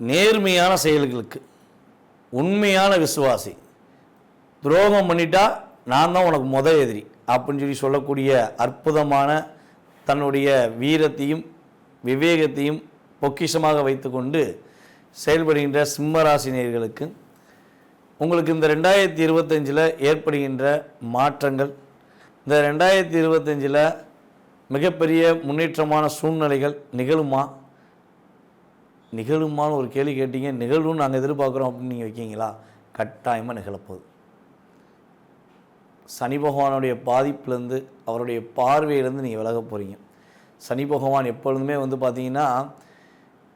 நேர்மையான செயல்களுக்கு உண்மையான விசுவாசி. துரோகம் பண்ணிட்டா நான் தான் உனக்கு முத எதிரி அப்படின்னு சொல்லி சொல்லக்கூடிய அற்புதமான தன்னுடைய வீரத்தையும் விவேகத்தையும் பொக்கிஷமாக வைத்துக்கொண்டு செயல்படுகின்ற சிம்மராசினியர்களுக்கு உங்களுக்கு இந்த ரெண்டாயிரத்தி இருபத்தஞ்சில் ஏற்படுகின்ற மாற்றங்கள் இந்த ரெண்டாயிரத்தி இருபத்தஞ்சில் மிகப்பெரிய முன்னேற்றமான சூழ்நிலைகள் நிகழுமா? நிகழுமான்னு ஒரு கேள்வி கேட்டீங்க நிகழும்னு நாங்கள் எதிர்பார்க்குறோம் அப்படின்னு நீங்கள் வைக்கீங்களா? கட்டாயமாக நிகழப்போகுது. சனி பகவானுடைய பாதிப்புலேருந்து அவருடைய பார்வையிலேருந்து நீங்கள் விலக போகிறீங்க சனி பகவான் எப்பொழுதுமே வந்து பார்த்தீங்கன்னா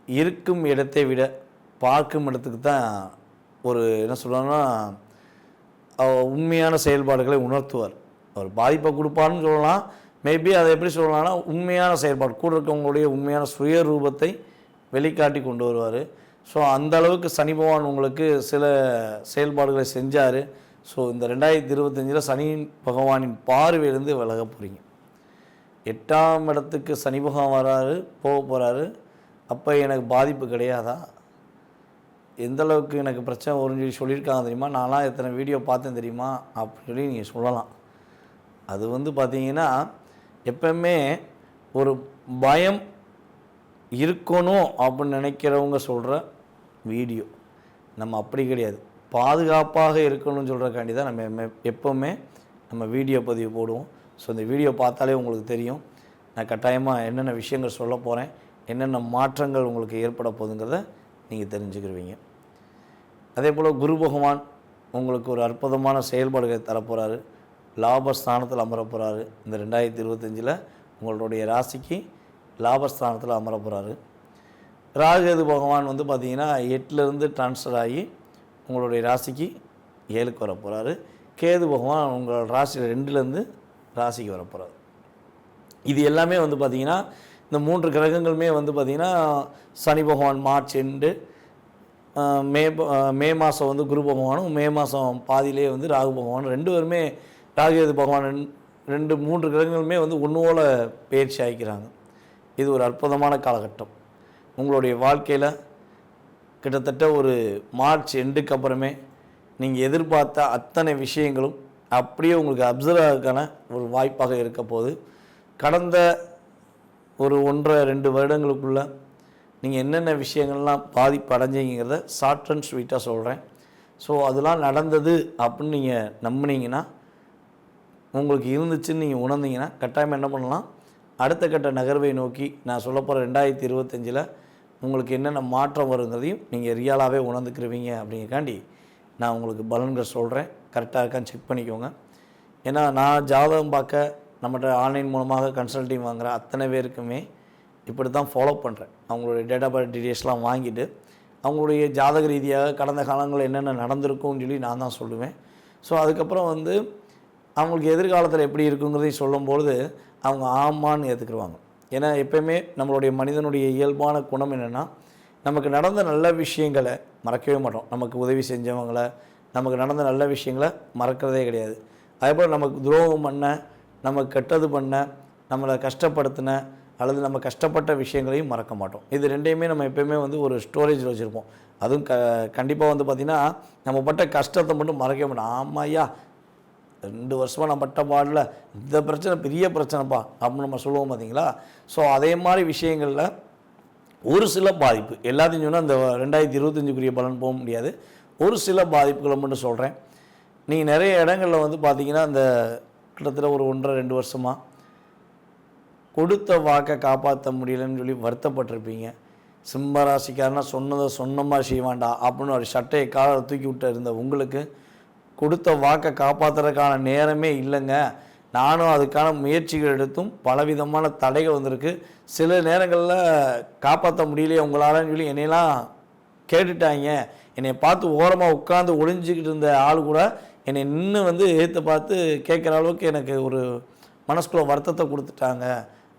இருக்கும் இடத்தை விட பார்க்கும் இடத்துக்கு தான் ஒரு என்ன சொல்லுவாங்கன்னா அவர் உண்மையான செயல்பாடுகளை உணர்த்துவார். அவர் பாதிப்பை கொடுப்பாருன்னு சொல்லலாம். மேபி அதை எப்படி சொல்லலாம்னா உண்மையான செயல்பாடு கூட இருக்கவங்களுடைய உண்மையான சுயரூபத்தை வெளிக்காட்டி கொண்டு வருவார். ஸோ அந்த அளவுக்கு சனி பகவான் உங்களுக்கு சில செயல்பாடுகளை செஞ்சார். ஸோ இந்த ரெண்டாயிரத்தி இருபத்தஞ்சில் சனி பகவானின் பார்வையிலேருந்து விலக போகிறீங்க எட்டாம் இடத்துக்கு சனி பகவான் வராரு போக போகிறாரு அப்போ எனக்கு பாதிப்பு கிடையாதா? எந்தளவுக்கு எனக்கு பிரச்சனை வரும்னு சொல்லி சொல்லியிருக்காங்க தெரியுமா? நான்லாம் எத்தனை வீடியோ பார்த்தேன் தெரியுமா? அப்படின்னு சொல்லி நீங்கள் சொல்லலாம். அது வந்து பார்த்தீங்கன்னா எப்பவுமே ஒரு பயம் இருக்கணும் அப்படின்னு நினைக்கிறவங்க சொல்கிற வீடியோ. நம்ம அப்படி கிடையாது. பாதுகாப்பாக இருக்கணும்னு சொல்கிறக்காண்டி தான் நம்ம எப்போவுமே நம்ம வீடியோ பதிவு போடுவோம். ஸோ இந்த வீடியோ பார்த்தாலே உங்களுக்கு தெரியும். நான் கட்டாயமாக என்னென்ன விஷயங்கள் சொல்ல போகிறேன் என்னென்ன மாற்றங்கள் உங்களுக்கு ஏற்பட போகுதுங்கிறத நீங்கள் தெரிஞ்சுக்கிருவீங்க. அதே போல் குரு பகவான் உங்களுக்கு ஒரு அற்புதமான செயல்பாடுகளை தரப்போகிறாரு லாபஸ்தானத்தில் அமர போகிறாரு இந்த ரெண்டாயிரத்தி இருபத்தஞ்சில் உங்களுடைய ராசிக்கு லாபஸ்தானத்தில் அமர போகிறாரு ராகுகேது பகவான் வந்து பார்த்திங்கன்னா எட்டுலேருந்து ட்ரான்ஸ்ஃபர் ஆகி உங்களுடைய ராசிக்கு ஏழுக்கு வர போகிறாரு கேது பகவான் உங்கள் ராசி ரெண்டுலேருந்து ராசிக்கு வர போகிறாரு இது எல்லாமே வந்து பார்த்திங்கன்னா இந்த மூன்று கிரகங்களுமே வந்து பார்த்திங்கன்னா சனி பகவான் மார்ச் எண்டு மே மே மாதம் வந்து குரு பகவானும் மே மாதம் பாதியிலே வந்து ராகு பகவானும். ரெண்டு பேருமே ராகுகேது பகவான் ரெண்டு மூன்று கிரகங்களுமே வந்து ஒன்றுவோல பயிற்சி ஆகிக்கிறாங்க. இது ஒரு அற்புதமான காலகட்டம். உங்களுடைய வாழ்க்கையில் கிட்டத்தட்ட ஒரு மார்ச் எண்டுக்கு அப்புறமே நீங்கள் எதிர்பார்த்த அத்தனை விஷயங்களும் அப்படியே உங்களுக்கு அப்சர்வ் ஆகிறதுக்கான ஒரு வாய்ப்பாக இருக்க போது கடந்த ஒரு ஒன்றரை ரெண்டு வருடங்களுக்குள்ள நீங்கள் என்னென்ன விஷயங்கள்லாம் பாதிப்பு அடைஞ்சிங்கிறத ஷார்ட் அண்ட் ஸ்வீட்டாக சொல்கிறேன் ஸோ அதெல்லாம் நடந்தது அப்படின்னு நீங்கள் நம்புனீங்கன்னா உங்களுக்கு இருந்துச்சுன்னு நீங்கள் உணர்ந்தீங்கன்னா கட்டாயம் என்ன பண்ணலாம்? அடுத்த கட்ட நகர்வை நோக்கி நான் சொல்ல போகிற ரெண்டாயிரத்தி இருபத்தஞ்சில் உங்களுக்கு என்னென்ன மாற்றம் வருங்கிறதையும் நீங்கள் ரியலாகவே உணர்ந்துக்கிருவீங்க அப்படிங்கிறக்காண்டி நான் உங்களுக்கு பலன்கள் சொல்கிறேன் கரெக்டாக இருக்கான்னு செக் பண்ணிக்கோங்க. ஏன்னா நான் ஜாதகம் பார்க்க நம்மகிட்ட ஆன்லைன் மூலமாக கன்சல்டிங் வாங்குற அத்தனை பேருக்குமே இப்படி தான் ஃபாலோ பண்ணுறேன் அவங்களுடைய டேட்டா பர்த் டீட்டெயில்ஸ்லாம் வாங்கிட்டு அவங்களுடைய ஜாதக ரீதியாக கடந்த காலங்களில் என்னென்ன நடந்திருக்கும்னு சொல்லி நான் தான் சொல்லுவேன். ஸோ அதுக்கப்புறம் வந்து அவங்களுக்கு எதிர்காலத்தில் எப்படி இருக்குங்கிறதையும் சொல்லும்பொழுது அவங்க ஆமான்னு ஏற்றுக்குருவாங்க ஏன்னா எப்பயுமே நம்மளுடைய மனிதனுடைய இயல்பான குணம் என்னென்னா நமக்கு நடந்த நல்ல விஷயங்களை மறக்கவே மாட்டோம். நமக்கு உதவி செஞ்சவங்களை நமக்கு நடந்த நல்ல விஷயங்களை மறக்கிறதே கிடையாது. அதேபோல் நமக்கு துரோகம் பண்ண நமக்கு கெட்டது பண்ண நம்மளை கஷ்டப்படுத்தின அல்லது நம்ம கஷ்டப்பட்ட விஷயங்களையும் மறக்க மாட்டோம். இது ரெண்டையுமே நம்ம எப்பயுமே வந்து ஒரு ஸ்டோரேஜில் வச்சுருப்போம். அதுவும் க கண்டிப்பாக வந்து பார்த்திங்கன்னா நம்ம பட்ட கஷ்டத்தை மட்டும் மறக்கவே மாட்டோம். ஆமாம் ஐயா ரெண்டு வருஷமாக நான் பட்ட பாடல இந்த பிரச்சனை பெரிய பிரச்சனைப்பா அப்படின்னு நம்ம சொல்லுவோம் பார்த்தீங்களா ஸோ அதே மாதிரி விஷயங்களில் ஒரு சில பாதிப்பு. எல்லாத்தையும் சொன்னால் இந்த ரெண்டாயிரத்தி இருபத்தஞ்சுக்குரிய பலன் போக முடியாது. ஒரு சில பாதிப்புகளை மட்டும் சொல்கிறேன் நீங்கள் நிறைய இடங்களில் வந்து பார்த்தீங்கன்னா இந்த கிட்டத்தட்ட ஒரு ஒன்றரை ரெண்டு வருஷமாக கொடுத்த வாக்கை காப்பாற்ற முடியலன்னு சொல்லி வருத்தப்பட்டிருப்பீங்க. சிம்ம ராசிக்காரனா சொன்னதை சொன்ன மாதிரி வேண்டாம் அப்படின்னு ஒரு சட்டையை காலை தூக்கி விட்டு இருந்த உங்களுக்கு கொடுத்த வாக்கை காப்பாற்றுறதுக்கான நேரமே இல்லைங்க. நானும் அதுக்கான முயற்சிகள் எடுத்தும் பலவிதமான தடைகள் வந்திருக்கு. சில நேரங்களில் காப்பாற்ற முடியலையே உங்களாலன்னு சொல்லி என்னையெல்லாம் கேட்டுட்டாங்க. என்னை பார்த்து ஓரமாக உட்காந்து ஒளிஞ்சிக்கிட்டு இருந்த ஆள் கூட என்னை நின்று வந்து ஏற்று பார்த்து கேட்குற அளவுக்கு எனக்கு ஒரு மனசுக்குள்ள வருத்தத்தை கொடுத்துட்டாங்க.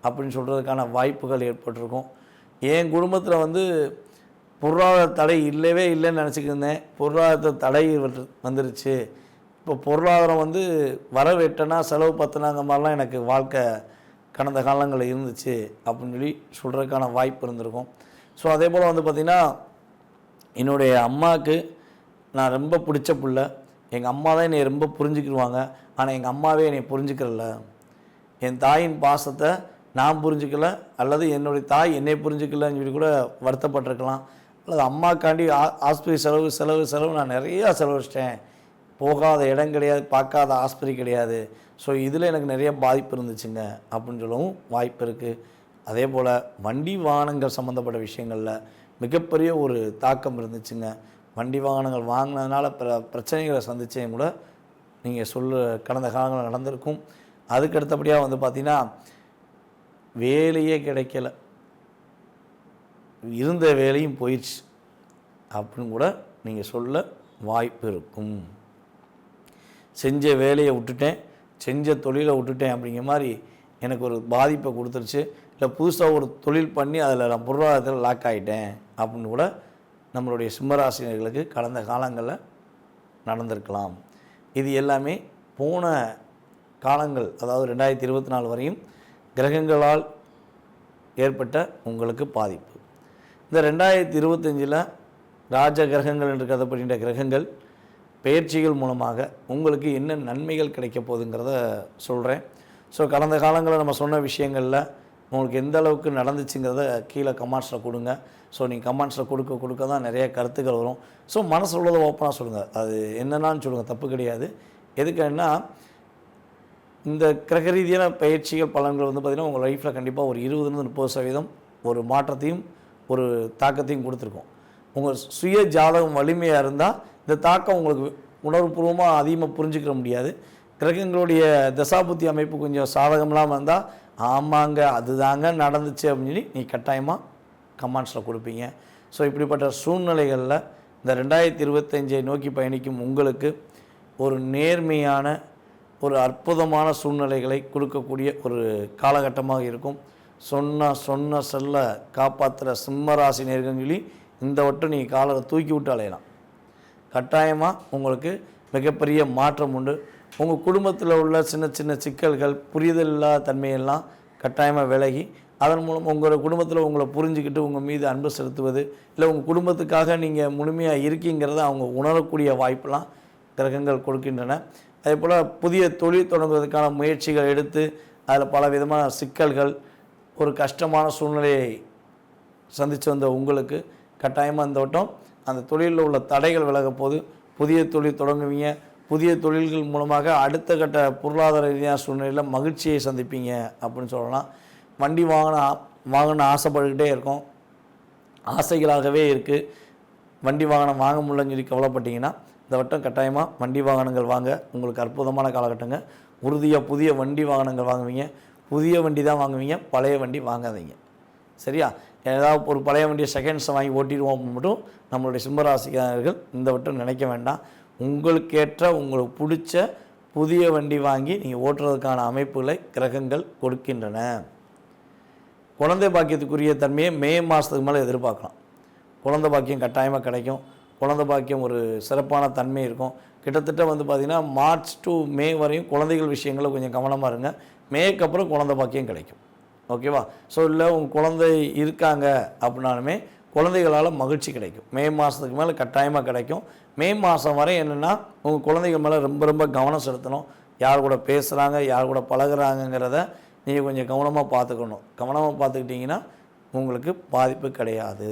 அப்படின்னு சொல்கிறதுக்கான வாய்ப்புகள் ஏற்பட்டிருக்கும். என் குடும்பத்தில் வந்து பொருளாதார தடை இல்லவே இல்லைன்னு நினச்சிக்கிருந்தேன் பொருளாதாரத்தை பொருளாதார தடை வந்துருச்சு. இப்போ பொருளாதாரம் வந்து வர எட்டனா செலவு பத்தினாங்க மாதிரிலாம் எனக்கு வாழ்க்கை கடந்த காலங்களில் இருந்துச்சு அப்படின்னு சொல்லி சொல்கிறதுக்கான வாய்ப்பு இருந்திருக்கும். ஸோ அதே போல் வந்து பார்த்திங்கன்னா என்னுடைய அம்மாவுக்கு நான் ரொம்ப பிடிச்ச பிள்ள. எங்கள் அம்மா தான் என்னை ரொம்ப புரிஞ்சுக்கிடுவாங்க. ஆனால் எங்கள் அம்மாவே என்னை புரிஞ்சுக்கிறல என் தாயின் பாசத்தை நான் புரிஞ்சுக்கல அல்லது என்னுடைய தாய் என்னை புரிஞ்சுக்கலன்னு சொல்லி கூட வருத்தப்பட்டிருக்கலாம். அல்லது அம்மாக்காண்டி ஆ- ஆஸ்பத்திரி செலவு செலவு செலவு நான் நிறையா செலவழிச்சிட்டேன். போகாத இடம் கிடையாது பார்க்காத ஆஸ்பத்திரி கிடையாது. ஸோ இதில் எனக்கு நிறைய பாதிப்பு இருந்துச்சுங்க அப்படின்னு சொல்லவும் வாய்ப்பு இருக்குது அதே போல் வண்டி வாகனங்கள் சம்மந்தப்பட்ட விஷயங்களில் மிகப்பெரிய ஒரு தாக்கம் இருந்துச்சுங்க. வண்டி வாகனங்கள் வாங்கினதுனால பிற பிரச்சனைகளை சந்திச்சேன் கூட. நீங்கள் சொல்ல கடந்த காலங்களில் நடந்திருக்கும். அதுக்கு அடுத்தபடியாக வந்து பார்த்திங்கன்னா வேலையே கிடைக்கல. இருந்த வேலையும் போயிடுச்சு. அப்படின்னு கூட நீங்கள் சொல்ல வாய்ப்பு இருக்கும். செஞ்ச வேலையை விட்டுட்டேன் செஞ்ச தொழிலை விட்டுட்டேன் அப்படிங்கிற மாதிரி எனக்கு ஒரு பாதிப்பை கொடுத்துருச்சு. இல்லை புதுசாக ஒரு தொழில் பண்ணி அதில் நான் பொருளாதாரத்தில் லாக் ஆகிட்டேன் அப்படின்னு கூட நம்மளுடைய சிம்மராசினியர்களுக்கு கடந்த காலங்களில் நடந்திருக்கலாம். இது எல்லாமே போன காலங்கள் அதாவது ரெண்டாயிரத்தி இருபத்தி நாலு வரையும் கிரகங்களால் ஏற்பட்ட உங்களுக்கு பாதிப்பு. இந்த ரெண்டாயிரத்தி இருபத்தஞ்சில் ராஜ கிரகங்கள் என்று கருதப்படுகின்ற கிரகங்கள் பயிற்சிகள் மூலமாக உங்களுக்கு என்ன நன்மைகள் கிடைக்க போகுதுங்கிறத சொல்கிறேன் ஸோ கடந்த காலங்களில் நம்ம சொன்ன விஷயங்களில் உங்களுக்கு எந்த அளவுக்கு நடந்துச்சுங்கிறத கீழே கமெண்ட்ஸில் கொடுங்க. ஸோ நீங்கள் கமெண்ட்ஸில் கொடுக்க கொடுக்க தான் நிறைய கருத்துக்கள் வரும். ஸோ மனசு உள்ளதை ஓப்பனாக சொல்லுங்கள் அது என்னென்னு சொல்லுங்கள் தப்பு கிடையாது. எதுக்குன்னா இந்த கிரக ரீதியான பயிற்சிகள் பலன்கள் வந்து பார்த்திங்கன்னா உங்கள் லைஃப்பில் கண்டிப்பாக ஒரு இருபதுலேருந்து முப்பது சதவீதம் ஒரு மாற்றத்தையும் ஒரு தாக்கத்தையும் கொடுத்துருக்கோம். உங்கள் சுய ஜாதகம் வலிமையாக இருந்தால் இந்த தாக்கம் உங்களுக்கு உணர்வுபூர்வமாக அதிகமாக புரிஞ்சுக்கிற முடியாது. கிரகங்களுடைய தசாபுத்தி அமைப்பு கொஞ்சம் சாதகம்லாம் வந்தால் ஆமாங்க அதுதாங்க நடந்துச்சு அப்படின்னு சொல்லி நீ கட்டாயமாக கமெண்ட்ஸில் கொடுப்பீங்க. ஸோ இப்படிப்பட்ட சூழ்நிலைகளில் இந்த ரெண்டாயிரத்தி இருபத்தஞ்சை நோக்கி பயணிக்கும் உங்களுக்கு ஒரு நேர்மையான ஒரு அற்புதமான சூழ்நிலைகளை கொடுக்கக்கூடிய ஒரு காலகட்டமாக இருக்கும். சொன்ன சொன்ன செல்ல காப்பாற்றுற சிம்மராசி நேர்கங்களி இந்த வட்டம் நீங்கள் காலரை தூக்கி விட்டு அலையலாம். கட்டாயமாக உங்களுக்கு மிகப்பெரிய மாற்றம் உண்டு. உங்கள் குடும்பத்தில் உள்ள சின்ன சின்ன சிக்கல்கள் புரிதல் இல்லாத தன்மையெல்லாம் கட்டாயமாக விலகி அதன் மூலம் உங்களோட குடும்பத்தில் உங்களை புரிஞ்சுக்கிட்டு உங்கள் மீது அன்பு செலுத்துவது இல்லை உங்கள் குடும்பத்துக்காக நீங்கள் முழுமையாக இருக்கீங்கிறத அவங்க உணரக்கூடிய வாய்ப்பெல்லாம் கிரகங்கள் கொடுக்கின்றன. அதே போல் புதிய தொழில் தொடங்குவதற்கான முயற்சிகள் எடுத்து அதில் பல விதமான சிக்கல்கள் ஒரு கஷ்டமான சூழ்நிலையை சந்தித்து வந்த உங்களுக்கு கட்டாயமாக இந்த வட்டம் அந்த தொழிலில் உள்ள தடைகள் விலக போது புதிய தொழில் தொடங்குவீங்க. புதிய தொழில்கள் மூலமாக அடுத்த கட்ட பொருளாதார ரீதியான சூழ்நிலையில் மகிழ்ச்சியை சந்திப்பீங்க அப்படின்னு சொல்லலாம். வண்டி வாங்கின வாங்கணும்னு ஆசைப்பட்டுக்கிட்டே இருக்கோம். ஆசைகளாகவே இருக்குது வண்டி வாகனம் வாங்க முடியலன்னு சொல்லி கவலைப்பட்டீங்கன்னா இந்த வட்டம் கட்டாயமாக வண்டி வாகனங்கள் வாங்க. உங்களுக்கு அற்புதமான காலகட்டங்க. உறுதியாக புதிய வண்டி வாகனங்கள் வாங்குவீங்க. புதிய வண்டி தான் வாங்குவீங்க பழைய வண்டி வாங்காதீங்க. சரியா? ஏதாவது ஒரு பழைய வண்டியை செகண்ட்ஸை வாங்கி ஓட்டிடுவோம் மட்டும் நம்மளுடைய சிம்மராசிக்காரர்கள் இந்த வட்டம் நினைக்க வேண்டாம். உங்களுக்கேற்ற உங்களுக்கு பிடிச்ச புதிய வண்டி வாங்கி நீங்கள் ஓட்டுறதுக்கான அமைப்புகளை கிரகங்கள் கொடுக்கின்றன. குழந்தை பாக்கியத்துக்குரிய தன்மையை மே மாதத்துக்கு மேலே எதிர்பார்க்கலாம். குழந்தை பாக்கியம் கட்டாயமாக கிடைக்கும். குழந்தை பாக்கியம் ஒரு சிறப்பான தன்மை இருக்கும். கிட்டத்தட்ட வந்து பார்த்திங்கன்னா மார்ச் டு மே வரையும் குழந்தைகள் விஷயங்களில் கொஞ்சம் கவனமாக இருங்க. மேக்கப்புறம் குழந்த குழந்தை பாக்கியம் கிடைக்கும். ஓகேவா? ஸோ இல்லை உங்கள் குழந்தை இருக்காங்க அப்படின்னாலுமே குழந்தைகளால் மகிழ்ச்சி கிடைக்கும். மே மாதத்துக்கு மேலே கட்டாயமாக கிடைக்கும். மே மாதம் வரை என்னென்னா உங்கள் குழந்தைகள் மேலே ரொம்ப ரொம்ப கவனம் செலுத்தணும். யார் கூட பேசுகிறாங்க யார் கூட பழகுறாங்கங்கிறத நீங்கள் கொஞ்சம் கவனமாக பார்த்துக்கணும். கவனமாக பார்த்துக்கிட்டிங்கன்னா உங்களுக்கு பாதிப்பு கிடையாது.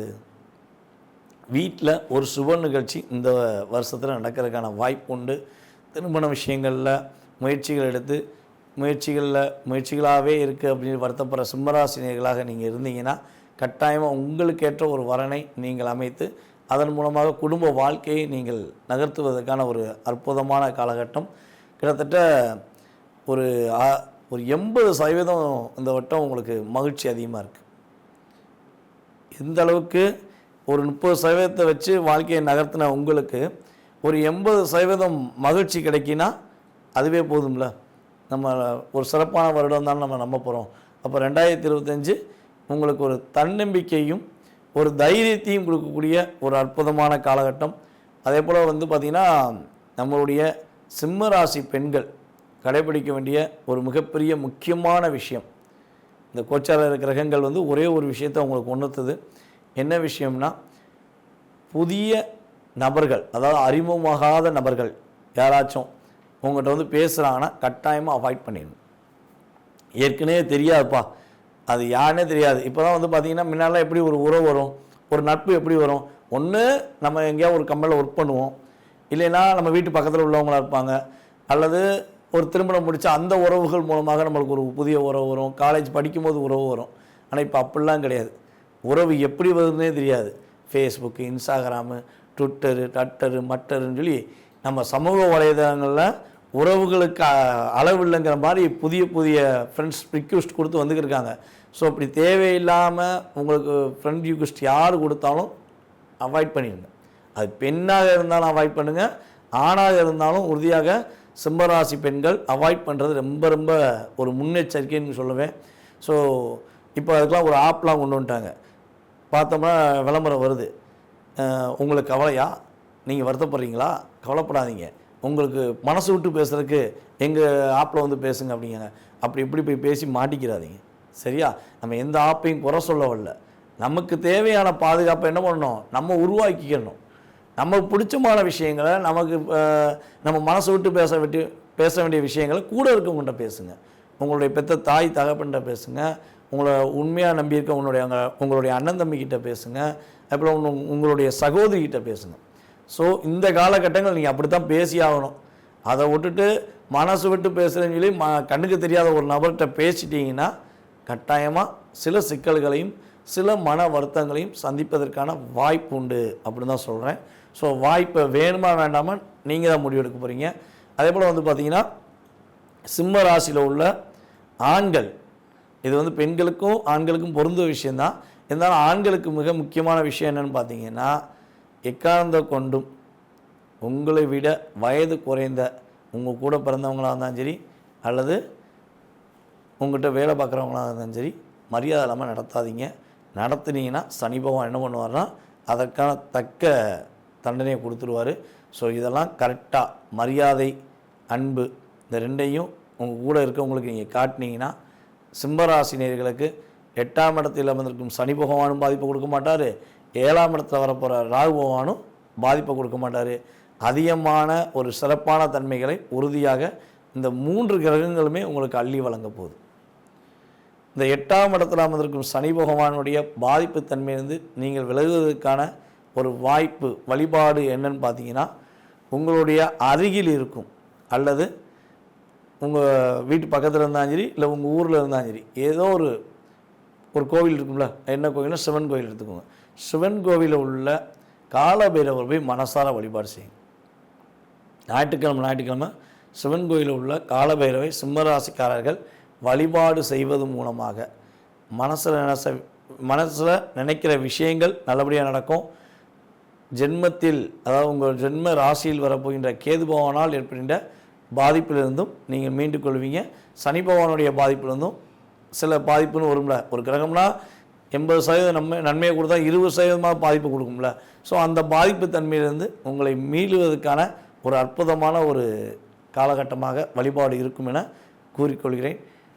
வீட்டில் ஒரு சுப நிகழ்ச்சி இந்த வருஷத்தில் நடக்கிறதுக்கான வாய்ப்பு உண்டு. திருமண விஷயங்களில் முயற்சிகள் எடுத்து முயற்சிகளில் முயற்சிகளாகவே இருக்குது அப்படின்னு வருத்தப்படுற சிம்மராசினியர்களாக நீங்கள் இருந்தீங்கன்னா கட்டாயமாக உங்களுக்கேற்ற ஒரு வரனை நீங்கள் அமைத்து அதன் மூலமாக குடும்ப வாழ்க்கையை நீங்கள் நகர்த்துவதற்கான ஒரு அற்புதமான காலகட்டம். கிட்டத்தட்ட ஒரு ஒரு எண்பது சதவீதம் இந்த வட்டம் உங்களுக்கு மகிழ்ச்சி அதிகமாக இருக்குது எந்த அளவுக்கு ஒரு முப்பது சதவீதத்தை வச்சு வாழ்க்கையை நகர்த்தின உங்களுக்கு ஒரு எண்பது சதவீதம் மகிழ்ச்சி கிடைக்கினா அதுவே போதும்ல? நம்ம ஒரு சிறப்பான வருடம் தான் நம்ம நம்ப போகிறோம் அப்போ ரெண்டாயிரத்தி இருபத்தஞ்சு உங்களுக்கு ஒரு தன்னம்பிக்கையும் ஒரு தைரியத்தையும் கொடுக்கக்கூடிய ஒரு அற்புதமான காலகட்டம். அதே போல் வந்து பார்த்திங்கன்னா நம்மளுடைய சிம்ம ராசி பெண்கள் கடைபிடிக்க வேண்டிய ஒரு மிகப்பெரிய முக்கியமான விஷயம். இந்த கோச்சார கிரகங்கள் வந்து ஒரே ஒரு விஷயத்தை உங்களுக்கு உணர்த்துது. என்ன விஷயம்னா புதிய நபர்கள் அதாவது அறிமுகமாகாத நபர்கள் யாராச்சும் உங்கள்கிட்ட வந்து பேசுகிறாங்கன்னா கட்டாயமாக அவாய்ட் பண்ணிடணும். ஏற்கனவே தெரியாதுப்பா. அது யாருனே தெரியாது. இப்போ தான் வந்து பார்த்தீங்கன்னா முன்னாடிலாம் எப்படி ஒரு உறவு வரும்? ஒரு நட்பு எப்படி வரும்? ஒன்று நம்ம எங்கேயாவது ஒரு கம்பெனியில் ஒர்க் பண்ணுவோம். இல்லைன்னா நம்ம வீட்டு பக்கத்தில் உள்ளவங்களா இருப்பாங்க. அல்லது ஒரு திருமணம் முடித்த அந்த உறவுகள் மூலமாக நம்மளுக்கு ஒரு புதிய உறவு வரும். காலேஜ் படிக்கும்போது உறவு வரும். ஆனால் இப்போ அப்படிலாம் கிடையாது. உறவு எப்படி வருதுன்னே தெரியாது. ஃபேஸ்புக்கு இன்ஸ்டாகிராமு ட்விட்டரு டட்டரு மட்டருன்னு சொல்லி நம்ம சமூக வலைதளங்களில் உறவுகளுக்கு அளவு அளவில்லைங்கிற மாதிரி புதிய புதிய ஃப்ரெண்ட்ஸ் ரிக்வெஸ்ட் கொடுத்து வந்துக்கிருக்காங்க. ஸோ அப்படி தேவையில்லாமல் உங்களுக்கு ஃப்ரெண்ட் ரிக்வெஸ்ட் யார் கொடுத்தாலும் அவாய்ட் பண்ணிடுங்க. அது பெண்ணாக இருந்தாலும் அவாய்ட் பண்ணுங்கள் ஆணாக இருந்தாலும் உறுதியாக சிம்மராசி பெண்கள் அவாய்ட் பண்ணுறது ரொம்ப ரொம்ப ஒரு முன்னெச்சரிக்கைன்னு சொல்லுவேன். ஸோ இப்போ அதுக்கெலாம் ஒரு ஆப்லாம் கொண்டு வந்துட்டாங்க. பார்த்தோம்னா விளம்பரம் வருது. உங்களுக்கு கவலையா? நீங்கள் வருத்தப்படுறீங்களா? கவலைப்படாதீங்க. உங்களுக்கு மனசு விட்டு பேசுகிறதுக்கு எங்கள் ஆப்பில் வந்து பேசுங்க அப்படிங்க. அப்படி இப்படி போய் பேசி மாட்டிக்கிறாதீங்க. சரியா? நம்ம எந்த ஆப்பையும் குறை சொல்ல வரல நமக்கு தேவையான பாதுகாப்பை என்ன பண்ணணும்? நம்ம உருவாக்கிக்கணும். நமக்கு பிடிச்சமான விஷயங்களை நமக்கு நம்ம மனசு விட்டு பேச விட்டு பேச வேண்டிய விஷயங்களை கூட இருக்கவங்கள்ட்ட பேசுங்க. உங்களுடைய பெத்த தாய் தகப்பன்கிட்ட பேசுங்க. உங்களை உண்மையாக நம்பியிருக்க உன்னுடைய உங்களுடைய அண்ணன் தம்பிக்கிட்ட பேசுங்க. அப்புறம் உங்களுடைய சகோதரிக்கிட்ட பேசுங்க. ஸோ இந்த காலகட்டங்கள் நீங்கள் அப்படி தான் பேசி ஆகணும். அதை விட்டுட்டு மனசு விட்டு பேசுகிறேன்னு சொல்லி ம கண்ணுக்கு தெரியாத ஒரு நபர்கிட்ட பேசிட்டிங்கன்னா கட்டாயமாக சில சிக்கல்களையும் சில மன வருத்தங்களையும் சந்திப்பதற்கான வாய்ப்பு உண்டு அப்படின்னு தான் சொல்கிறேன் ஸோ வாய்ப்பை வேணுமா வேண்டாமா நீங்கள் தான் முடிவெடுக்க போகிறீங்க அதே போல் வந்து பார்த்தீங்கன்னா சிம்ம ராசியில் உள்ள ஆண்கள் இது வந்து பெண்களுக்கும் ஆண்களுக்கும் பொருந்த விஷயந்தான் இருந்தாலும் ஆண்களுக்கு மிக முக்கியமான விஷயம் என்னென்னு பார்த்தீங்கன்னா எக்காரணத்தை கொண்டும் உங்களை விட வயது குறைந்த உங்கள் கூட பிறந்தவங்களாக இருந்தாலும் சரி அல்லது உங்கள்கிட்ட வேலை பார்க்குறவங்களாக இருந்தாலும் சரி மரியாதை இல்லாமல் நடத்தாதீங்க. நடத்துனீங்கன்னா சனி பகவான் என்ன பண்ணுவார்னா அதற்கான தக்க தண்டனையை கொடுத்துருவார். ஸோ இதெல்லாம் கரெக்டாக மரியாதை அன்பு இந்த ரெண்டையும் உங்கள் கூட இருக்கவங்களுக்கு நீங்கள் காட்டினீங்கன்னா சிம்மராசினியர்களுக்கு எட்டாம் இடத்தில் அமர்ந்திருக்கும் சனி பகவானும் பாதிப்பு கொடுக்க மாட்டார். ஏழாம் இடத்துல வரப்போகிற ராகு பகவானும் பாதிப்பை கொடுக்க மாட்டார். அதிகமான ஒரு சிறப்பான தன்மைகளை உறுதியாக இந்த மூன்று கிரகங்களுமே உங்களுக்கு அள்ளி வழங்க போகுது. இந்த எட்டாம் இடத்துல அமர்ந்திருக்கும் சனி பகவானுடைய பாதிப்பு தன்மையிலிருந்து நீங்கள் விலகுவதற்கான ஒரு வாய்ப்பு வழிபாடு என்னன்னு பார்த்தீங்கன்னா உங்களுடைய அருகில் இருக்கும். அல்லது உங்கள் வீட்டு பக்கத்தில் இருந்தாலும் சரி இல்லை உங்கள் ஊரில் இருந்தாலும் சரி ஏதோ ஒரு ஒரு கோவில் இருக்கும்ல என்ன கோவில்னா சிவன் கோவில் எடுத்துக்கோங்க. சிவன் கோவிலில் உள்ள காலபைரவர் போய் மனசார வழிபாடு செய்யுங்க ஞாயிற்றுக்கிழமை ஞாயிற்றுக்கிழமை சிவன் கோயிலில் உள்ள காலபைரவை சிம்மராசிக்காரர்கள் வழிபாடு செய்வது மூலமாக மனசில் நினைச்ச மனசில் நினைக்கிற விஷயங்கள் நல்லபடியாக நடக்கும். ஜென்மத்தில் அதாவது உங்கள் ஜென்ம ராசியில் வரப்போகின்ற கேது பகவானால் ஏற்படுகின்ற பாதிப்பிலிருந்தும் நீங்கள் மீண்டு கொள்வீங்க சனி பகவானுடைய பாதிப்பிலிருந்தும் சில பாதிப்புன்னு வரும்ல. ஒரு கிரகம்னா எண்பது சதவீதம் நன்மை நன்மையை கொடுத்தா இருபது சதவீதமாக பாதிப்பு கொடுக்கும்ல. ஸோ அந்த பாதிப்பு தன்மையிலிருந்து உங்களை மீளுவதற்கான ஒரு அற்புதமான ஒரு காலகட்டமாக வழிபாடு இருக்கும் என கூறிக்கொள்கிறேன்.